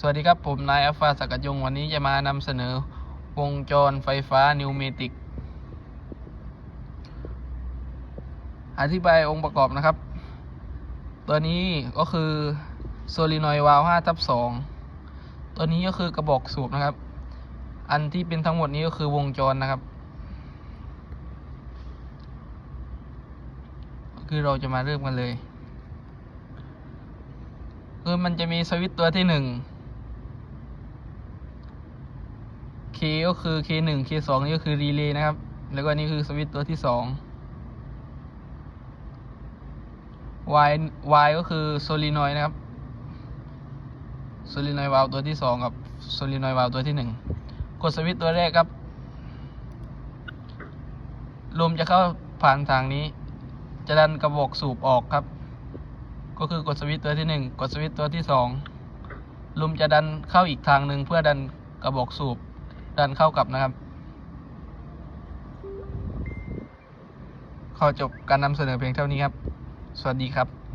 สวัสดีครับ ผมนายอัฟฟาสักยง วันนี้จะมานำเสนอวงจรไฟฟ้านิวเมติก อธิบายองค์ประกอบนะครับ ตัวนี้ก็คือโซลินอยวาล์ว5ทับ2ตัวนี้ก็คือกระบอกสูบนะครับ อันที่เป็นทั้งหมดนี้ก็คือวงจรนะครับ คือเราจะมาเริ่มกันเลยคือมันจะมีสวิตช์ตัวที่หนึ่ง K ก็คือ K หนึ่ง K สองนี่ก็คือรีเลย์นะครับ แล้วก็นี่คือสวิตตัวที่สอง Y Y ก็คือโซลินอยนะครับโซลินอยวาล์วตัวที่สองกับโซลินอยวาล์วตัวที่หนึ่งกดสวิตตัวแรกครับลมจะเข้าผ่านทางนี้ จะดันกระบอกสูบออกครับ ก็คือกดสวิตตัวที่หนึ่งกดสวิตตัวที่สองลมจะดันเข้าอีกทางหนึ่งเพื่อดันกระบอกสูบ ดันเข้ากลับนะครับ ขอจบการนำเสนอเพียงเท่านี้ครับ สวัสดีครับ